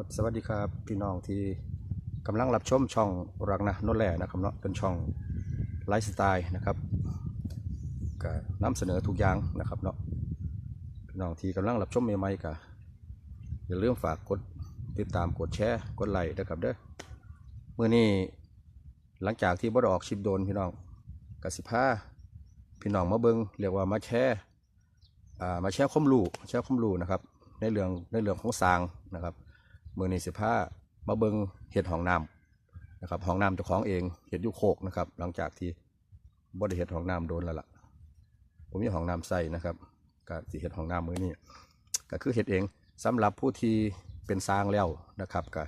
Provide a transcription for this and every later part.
ครับสวัสดีครับพี่น้องที่กำลังรับชมช่องรักนะโนนแหล่นะครับเนาะเป็นช่องไลฟ์สไตล์นะครับก็นำเสนอทุกอย่างนะครับเนาะพี่น้องที่กำลังรับชมใหม่ๆก็อย่าลืมฝากกดติดตามกดแชร์กดไลค์นะครับเด้อเมื่อนี้หลังจากที่บดออกชิปโดนพี่น้องกสิพาพี่น้องมาเบิงเรียกว่ามาแชร์มาแชร์ความรู้แชร์ความรู้นะครับในเรื่องในเรื่องของสางนะครับ มือนี้สิผ้ามาเบิงเห็ดห้องน้ำนะครับห้องน้ำเจ้าของเองเห็ดยุโคกนะครับ หลังจากที่บ่ได้เห็ดห้องน้ำโดนแล้วล่ะผมมีห้องน้ำใส่นะครับก็สิเห็ดห้องน้ำมือนี้ก็คือเห็ดเองสำหรับผู้ที่เป็นสร้างแล้วนะครับก็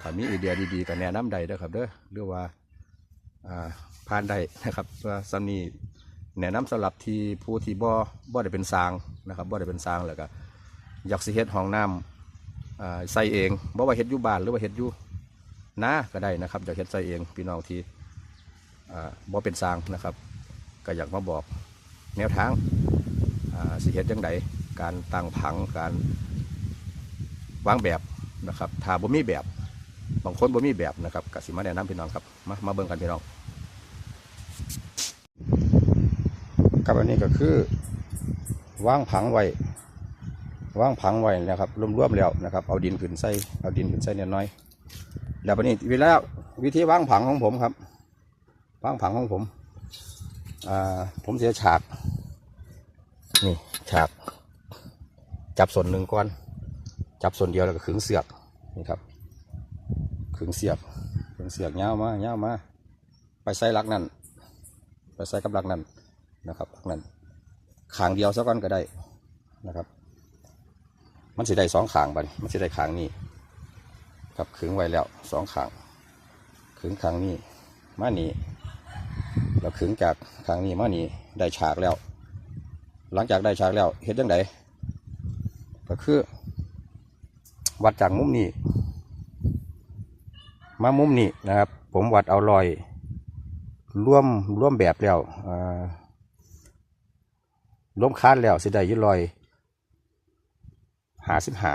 ถ้ามีไอเดียดีๆก็แนะนำใดเด้อครับเด้อหรือว่าอ่าผ่านได้นะครับว่าซันนีแนะนำสำหรับที่ผู้ที่บ่บ่ได้เป็นสร้างนะครับบ่ได้เป็นสร้างแล้วก็อยากสิเฮ็ดห้องน้ำอ่า ใส่เองบ่ว่าเฮ็ดอยู่บ้านหรือว่าเฮ็ดอยู่นาก็ได้นะครับอยากเฮ็ดใส่เองพี่น้องที่อ่าบ่เป็นสางนะครับ ก็อยากมาบอกแนวทางสิเฮ็ดจังไดการตั้งผังการวางแบบนะครับถ้าบ่มีแบบบางคนบ่มีแบบนะครับกสิมาแนะนำพี่น้องครับมามาเบิ่งกันพี่น้องครับอันนี้ก็คือวางผังไว้ วางผังไว้นะครับรวมๆแล้วนะครับ เอาดินขึ้นใส่เอาดินขึ้นใส่เนี่ยน้อยแล้ววันนี้เวลาวิธีวางผังของผมครับวางผังของผมอ่าผมเสียฉากนี่ฉาก จับส่วนหนึ่งก้อน จับส่วนเดียวแล้วก็ขึงเสือกนี่ครับขึงเสือกขึงเสือกเงาวมาเงาวมาไปใส่ลักนั่นไปใส่กับลักนั่นนะครับลักนั่นขางเดียวสักก้อนก็ได้นะครับ มันสิได้สองขางบันมันสิได้ขางนี้ครับขึงไว้แล้วสองขางขึงขางนี้มานี่เราขึงจากขางนี้มานี่ได้ฉากแล้ว หลังจากได้ฉากแล้วเห็นยังไงก็คือวัดจากมุมนี้ มามุมนี้นะครับ ผมวัดเอารอยร่วมร่วมแบบแล้วร่วมคานแล้วสิได้ยี่รอย หาสิบหา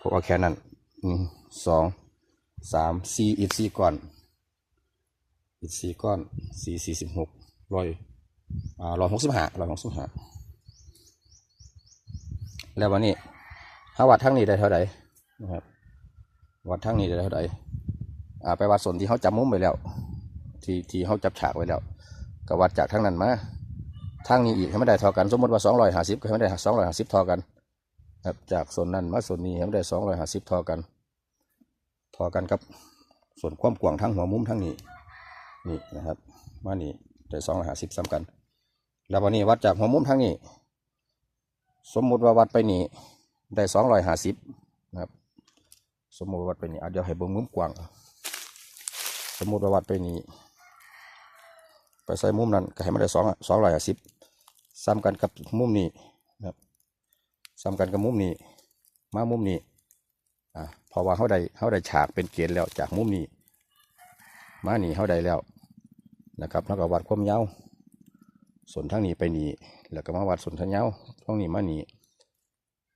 ผมเอาแค่นั้นหนึ่งสองสามสี่อีกสี่ก้อน อีกสี่ก้อนสี่สี่สิบหกร้อยอ่าร้อยหกสิบห้าร้อยหกสิบห้าแล้ววันนี้ถ้าวัดทั้งนี้ได้เท่าไหร่นะครับวัดทั้งนี้ได้เท่าไหร่อ่าไปวัดส่วนที่เขาจับมุมไปแล้ว ที่ที่เขาจับฉากไว้แล้วก็วัดจากทั้งนั้นมาทางนี้อีกให้ไม่ได้เท่ากัน สมมติว่าสองร้อยห้าสิบก็ให้ไม่ได้สองร้อยห้าสิบเท่ากัน ครับจากส่วนนั้นมาส่วนนี้ให้มันได้สองร้อยห้าสิบทอกัน ทอกันกับ ส่วนความกว้างทั้งหัวมุมทั้งนี้ นี่นะครับ มานี่ได้สองร้อยห้าสิบซ้ำกัน แล้ววันนี้วัดจากหัวมุมทั้งนี้ สมมุติว่าวัดไปนี่ได้สองร้อยห้าสิบนะครับ สมมุติวัดไปนี่อะเดี๋ยวให้เบิ่งมุมกว้าง สมมุติว่าวัดไปนี่ไปใส่มุมนั้นก็ให้มันได้สองสองร้อยห้าสิบซ้ำกันกับมุมนี้ ซ้ำกันกับมุมนี้ มามุมนี้อ่าพราะว่าเขาได้เขาได้ฉากเป็นเกณฑ์แล้วจากมุมนี้ มาหนีเขาได้แล้วนะครับแล้วก็วัดความยาวส่วนทั้งนี้ไปนี่แล้วก็มาวัดส่วนทั้งยาวทั้งนี้มานี่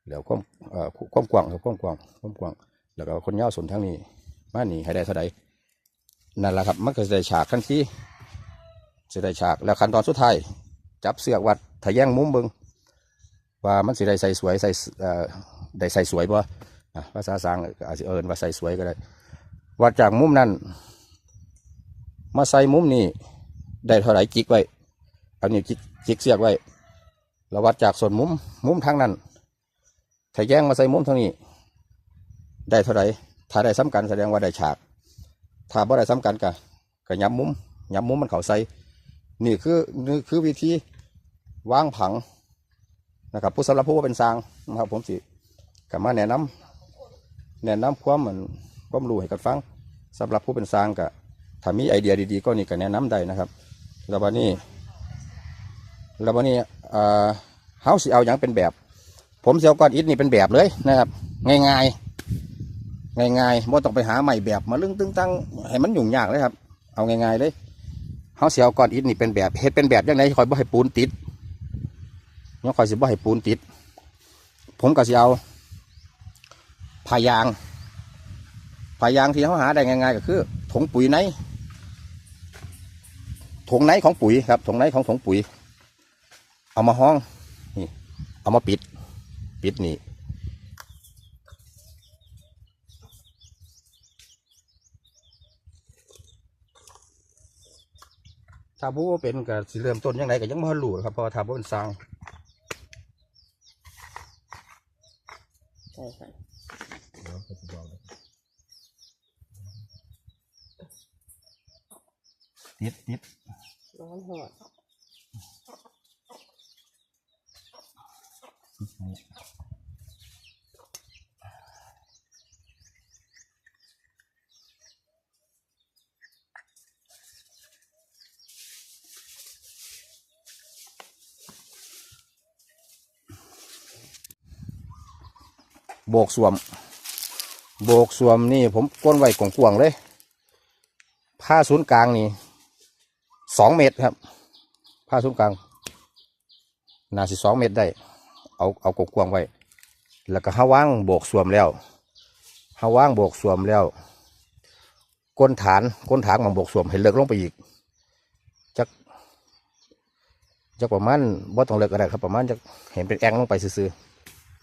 แล้วความเอ่อความกว้างครับความกว้างความกว้าง แล้วก็คนยาวส่วนทั้งนี้ มานี่ให้ได้เท่าใดนั่นแหละครับมันก็จะได้ฉากขั้นที่จะได้ฉากแล้วขั้นตอนสุดท้ายจับเสือกวัดทะแย่งมุมเบิง ว่ามันสิได้ใส่สวยใส่เอ่อได้ใส่สวยบ่อะภาษาสางอาจจะเอินว่าใส่สวยก็ได้วัดจากมุมนั้น มาใส่มุมนี้ได้เท่าไหร่จิกไว้เอานิ้วจิกจิกเสียกไว้แล้ววัดจากส่วนมุมมุมทางนั้นถ้าแย่งมาใส่มุมทางนี้ ได้เท่าไหร่ถ้าได้ซ้ำกันแสดงว่าได้ฉาก ถ้าบ่ได้ซ้ำกันก็ก็ย้ำมุมย้ำมุมมันเข้าใส่นี่คือนี่คือวิธีวางผัง นะครับผู้สำหรับผู้ว่าเป็นสร้างนะครับผมสิกลับมาแนะนำแนะนำความเหมือนความรู้ให้กันฟังสำหรับผู้เป็นสร้างก็ถ้ามีไอเดียดีๆ ก็นี่ก็แนะนำได้นะครับแล้ววันนี้แล้ววันนี้เอ่อเฮาสิเอาอย่างเป็นแบบ ผมเสียวก้อนอิฐนี่เป็นแบบเลยนะครับง่ายๆง่ายๆไม่ต้องไปหาใหม่แบบมาลึงตึงตั้งให้มันยุ่งยากเลยครับ เอาง่ายๆเลยเฮาเสียวก้อนอิฐนี่เป็นแบบเฮ็ดเป็นแบบยังไงคอยบ่ให้ปูนติด ยังคอยสิบ่ให้ปูนติด ผมก็สิเอาพายางพายางที่เขาหาได้ง่ายๆก็คือถุงปุ๋ยในถุงในของปุ๋ยครับถุงในของถุงปุ๋ย เอามาห้องนี่เอามาปิด ปิดนี่ถ้าผู้ว่าเป็นก็สิเริ่มต้นยังไงก็ยังไม่รู้ครับเพราะว่าถ้าผู้เป็นสร้าง ใช่ค่ะ ติดติดร้อนหอดโบกสวม โบกสวมนี่ผมก้นไว้กวางๆเลย ผ้าศูนย์กลางนี่ สองเมตรครับ ผ้าศูนย์กลางนาสิสองเมตรได้ เอาเอากกวางไว้ แล้วก็ห้าว่างโบกสวมแล้วห้าว่างโบกสวมแล้ว ก้นฐานก้นฐานของโบกสวมให้เลิกลงไปอีกจักจักประมาณบ่ต้องเลิกก็ได้ครับประมาณจักเห็นเป็นแองลงไปซื่อ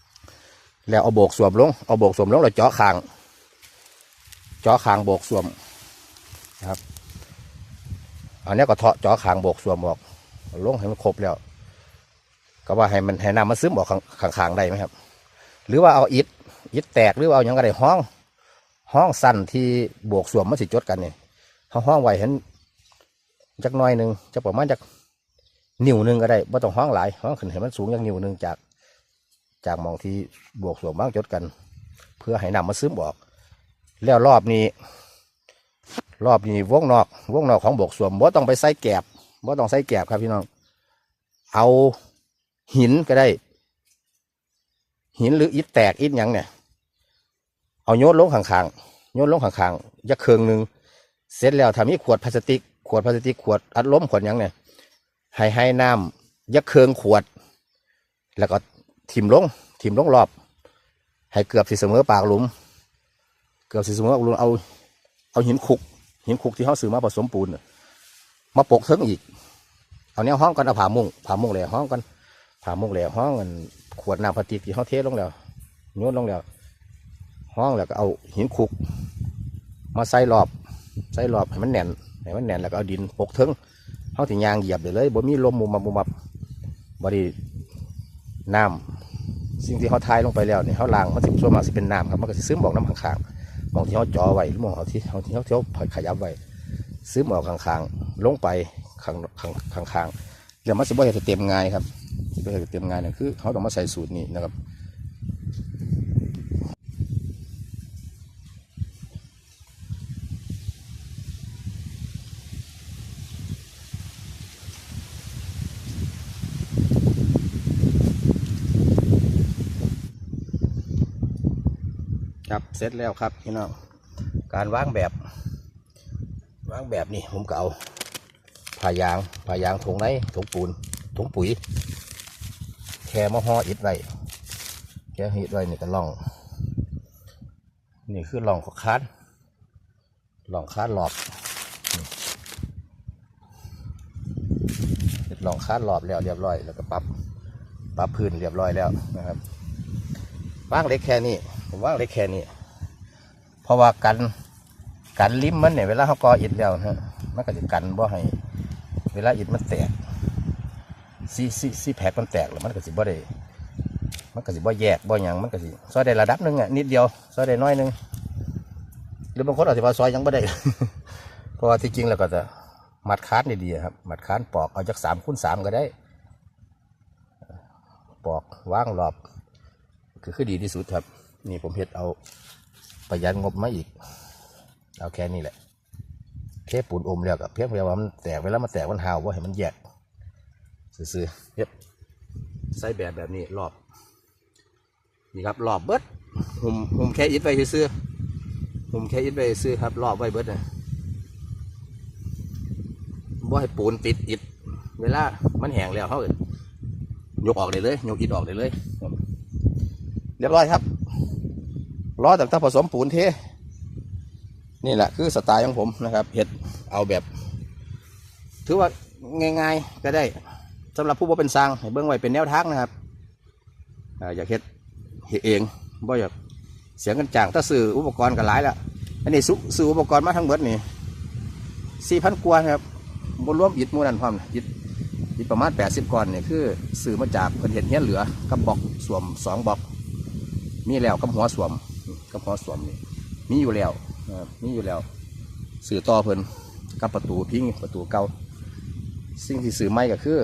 ๆแล้วเอาโบกสวมลงเอาโบกสวมลงแล้วเจาะคางเจาะคางโบกสวมนะครับ อันนี้ก็เทาะจาะคางโบกสวมออกลงให้มันครบแล้ว ก็ว่าให้มันให้น้ำมันซึมออกขางขางได้ไหมครับ หรือว่าเอาอิฐอิฐแตกหรือว่าเอาอย่างไรห้อง ห้องสั้นที่โบกสวมมันสิจดกันเนี่เขาห้องไว้เห็นจักน้อยหนึ่งจะประมาณจักนิ้วหนึ่งก็ได้ไม่ต้องห้องหลายห้องขึ้นให้มันสูงอย่างนิ้วหนึ่งจาก จากมองที่บวกสวมบ้างจดกัน เพื่อให้นำมาซึมออก แล้วรอบนี้ รอบนี้วงนอกวงนอกของบกสวมบ่ต้องไปใส่แกบบ่ต้องใส่แกบครับพี่น้อง เอาหินก็ได้ หินหรืออิฐแตกอิฐหยังเนี่ย เอาโยนลงข้างๆโยนลงข้างๆยักเคืองหนึ่งเสร็จแล้วถ้ามีขวดพลาสติก ขวดพลาสติกขวดอัดล้มขวดหยังเนี่ยให้ให้น้ำยักเคืองขวด แล้วก็ทิมลงทิมลงรอบ ให้เกือบสิเสมอปากหลุม เกือบสิเสมอปากหลุมเอาเอาหินคุก หินคุกที่เขาซื้อมาผสมปูนมาปกเทิงอีกเอาเนี้ยห้องกันเอาผามุงผามุงแหล่ห้องกันผามุงแหล่ห้องกันขวดน้ำพลาสติกที่เขาเทลงแล้วโยนลงแล้วห้องแล้วก็เอาหินคุก มาใส่รอบใส่รอบให้มันแน่นให้มันแน่นแล้วก็เอาดินปกเทิงเขาถึงยางเหยียบเลยเลยบ่มีลมมุมมับมุมมับบไดีน้ำสิ่งที่เขาทายลงไปแล้วเนี่ยเขาล้างมันสิส่วนมากสิเป็นน้ำครับมันก็สิซึมออกน้ำข้างๆ มองที่เขาจ่อไว้หรือมองที่เขาที่เขาที่เขาขยับไว้ซื้ออกข้างๆลงไปข้างข้างข้างข้างๆแล้วมันสิบ่เห็นเต็มง่ายครับจะบ่เห็นเต็มง่ายเนี่ยคือเขาต้องมาใส่สูตรนี้นะครับ ครับ เสร็จแล้วครับพี่น้องการวางแบบวางแบบนี่ผมก็เอาผ่ายางผ่ายางถุงไหนถุงปูนถุงปุ๋ย แค่มาห่ออิดไว้แค่อิดไว้นี่ก็ล่อง นี่คือล่องของคานล่องคานหลอบนี่เสร็จล่องคานหลอบแล้วเรียบร้อย แล้วก็ปรับปรับพื้นเรียบร้อยแล้วนะครับวางเล็กแค่นี้ ผมว่างเล็กแค่นี้เพราะว่ากันกันลิ้มมันเนี่ยเวลาเขาก่ออิฐแล้วนะฮะมันก็จะกันบ่ให้ เวลาอิฐมันแตกซีซีซีแผกมันแตกแล้วมันก็สิบ่ได้มันก็สิบ่แยกบ่หยังมันก็สิซอยได้ระดับหนึงอะนิดเดียวซอยได้น้อยหนึงหรือบางคนอาจจะว่าซอยยังบ่ได้ เพราะว่าที่จริงแล้วก็จะมัดค้านดีๆครับมัดค้านปอกเอาจากสามคูณสามก็ได้ ปอกว่างรอบ คือคือดีที่สุดครับ นี่ผมเฮ็ดเอาประหยัดงบมาอีก เอาแค่นี้แหละแค่ปูนอมแล้วกับเพียงแต่ว่ามันแตกเวลามันแตกมันหาวว่าให้มันแยกซื้อๆเฮ็ดใส่แบบแบบนี้รอบนี่ครับรอบเบิดหุมหุมแค่อิดไว้ซื้อหุมแค่อิดไว้ซื้อครับรอบไว้เบิดนะว่าให้ปูนติดอิดเวลามันแห้งแล้วเขาก็ยกออกได้เลยยกอิดออกได้เลยเรียบร้อยครับ รอแต่ถ้าผสมปูนเท นี่แหละคือสไตล์ของผมนะครับเห็ดเอาแบบ ถือว่าง่ายๆก็ได้สำหรับผู้บ่เป็นสร้างเบื้องไว้เป็นแนวทางนะครับอ่าอยากเห็ดเฮ็ดเองบ่อยากเสียเงินจางถ้าซื้ออุปกรณ์ก็หลายล้วอันนี้ซุซื้ออุปกรณ์มาทั้งเบิดนี่สี่พันกว่าครับบนรวมอิฐหมูนันพร้อมนะอิฐอิฐประมาณแปดสิบก้อนเนี่ยคือซื้อมาจากเพิ่นเห็ดเฮียนเหลือกับบอกสวมสองบอก มีแล้วกับหัวสวม กับหัวสวมนี่มีอยู่แล้วมีอยู่แล้วซื้อต่อเพิ่นกับประตูพิงประตูเก่าสิ่งที่ซื้อไม่ก็คือ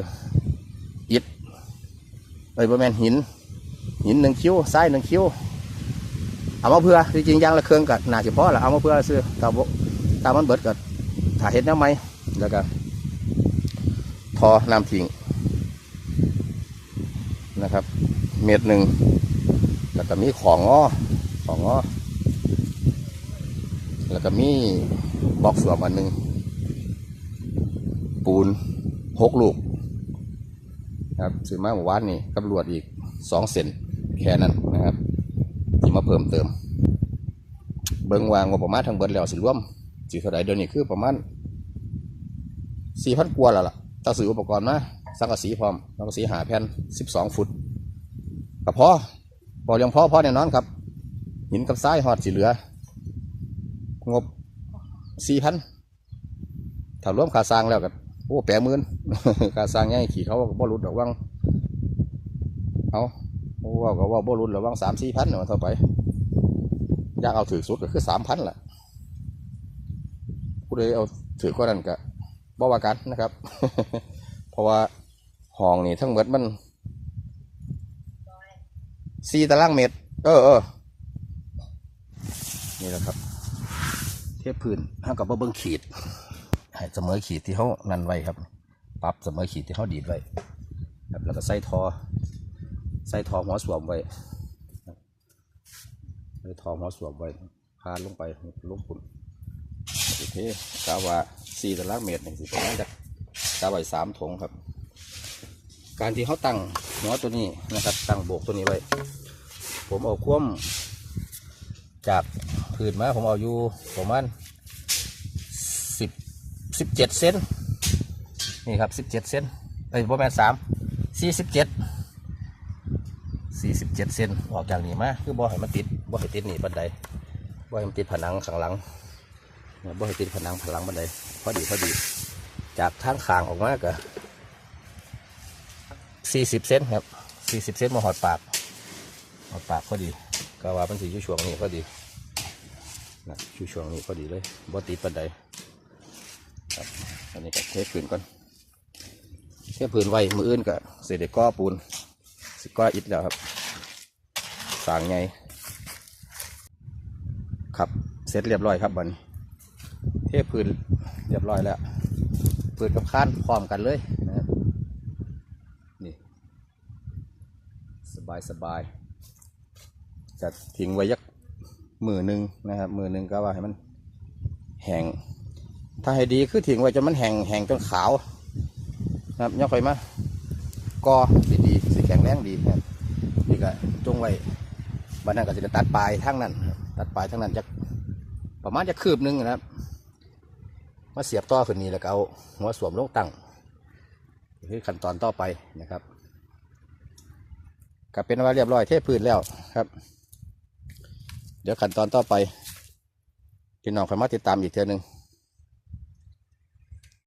อิฐเอ้ยบะแมนหิน หินหนึ่งคิ้วทรายหนึ่งคิ้วเอามาเพื่อจริงๆอยางละเครื่องกับหนาเฉพาะละเอามาเพื่อซื้อตามบ่ตามมันเบิดกับถ่ายเห็ดแนวไหมแล้วก็ทอน้ำทิ้งนะครับ เม็ดหนึ่งแล้วก็มีของงอ ของงอแล้วก็มีบล็อกสวมอันหนึ่งปูนหกลูกครับซื้อมาเมื่อวานนี่ตำรวจอีกสองเซนแค่นั้นนะครับ ที่มาเพิ่มเติม เบิ้งวางงบประมาณทั้งเบิดแล้วสิรวมสิเท่าไหร่เดี๋ยวนี้คือประมาณสี่พันกว่าแล้วล่ะถ้าซื้ออุปกรณ์มาสังกะสีพร้อมสังกะสีหาแผ่นสิบสองฟุตก็พอพอเรียงพอพอแน่นอนครับ หินกับทรายหอดสีเหลือ งบสี่พันถ้ารวมค่าสร้างแล้วก็โอ้แปดหมื่นค่าสร้างง่ายขี่เขาก็บ่รุดดอกว่างเอาโอ้ว่าก็ว่าบ่รุดรอกว่างสามสี่พันเนาะเท่าไปอยากเอาถือสุดก็คือสามพันแหละผู้ใดเอาถือก็นั่นก็บ่ว่ากันนะครับ เพราะว่าห้องนี่ทั้งหมดมันสี่ตารางเมตร เออเออ นี่แหละครับ เทียบพื้นเท่ากับว่าเบิ้งขีดเสมอขีดที่เขานั่นไว้ครับ ปรับเสมอขีดที่เขาดีดไว้ครับแล้วก็ใส่ทอ ใส่ทอหัวสวมไว้ใส่ทอหัวสวมไว้พาดลงไปลงปุ่นโอเคกาว่าสี่ตารางเมตรหนึ่งสิประมาณจะกาไว้สามถงครับ การที่เขาตั้งหัวตัวนี้นะครับ ตั้งโบกตัวนี้ไว้ ผมเอาคว่ำจาก พื้นมาผมเอาอยู่ประมาณสิบสิบเจ็ดเซนนี่ครับสิบเจ็ดเซนเอ้ยประมาณสามสี่สิบเจ็ดสี่สิบเจ็ดเซนออกจากนี่มาคือบ่ให้มันติดบ่ให้ติดนี่บันไดบ่ให้มันติดผนังข้างหลังเนี่ยบ่ให้ติดผนังผนังบันไดพอดีพอดี จากทางขางออกมาก็สี่สิบเซนครับสี่สิบเซนมาหอดปากหอดปากพอดีก็ว่ามันสีอยู่ช่วงนี้พอดี นะช่วช่วงนี้พอดีเลยบ่ติดปันใดครับอันนี้ก็เทพื้นก่อนเทพื้นไว้มืออื่นก็เสร็จก้อปูนสิก้ออิฐแล้วครับสางไงครับเสร็จเรียบร้อยครับบันเทพื้นเรียบร้อยแล้วพื้นกับค้านพร้อมกันเลยนะครับนี่สบายสบายจะทิ้งไว้ยัก มือหนึ่งนะครับ มือหนึ่งก็ว่าให้มันแห้งถ้าให้ดีคือทิ้งไว้จนมันแห้งแห้งจนขาวนะครับย่อไปมาก็สีดีสีแข็งแรงดีนะครับนี่ก็จงไว้บันนั้นก็จะตัดปลายทั้งนั้น ตัดปลายทั้งนั้นจะประมาณจะคืบหนึงนะครับมาเสียบต่อขึ้นนี้แล้วก็เอาหัวสวมลงตั้งคือขั้นตอนต่อไปนะครับก็เป็นว่าเรียบร้อยเทพื้นแล้วครับ เดี๋ยวขั้นตอนต่อไปพี่น้องคอยมาติดตามอีกเทื่อหนึ่ง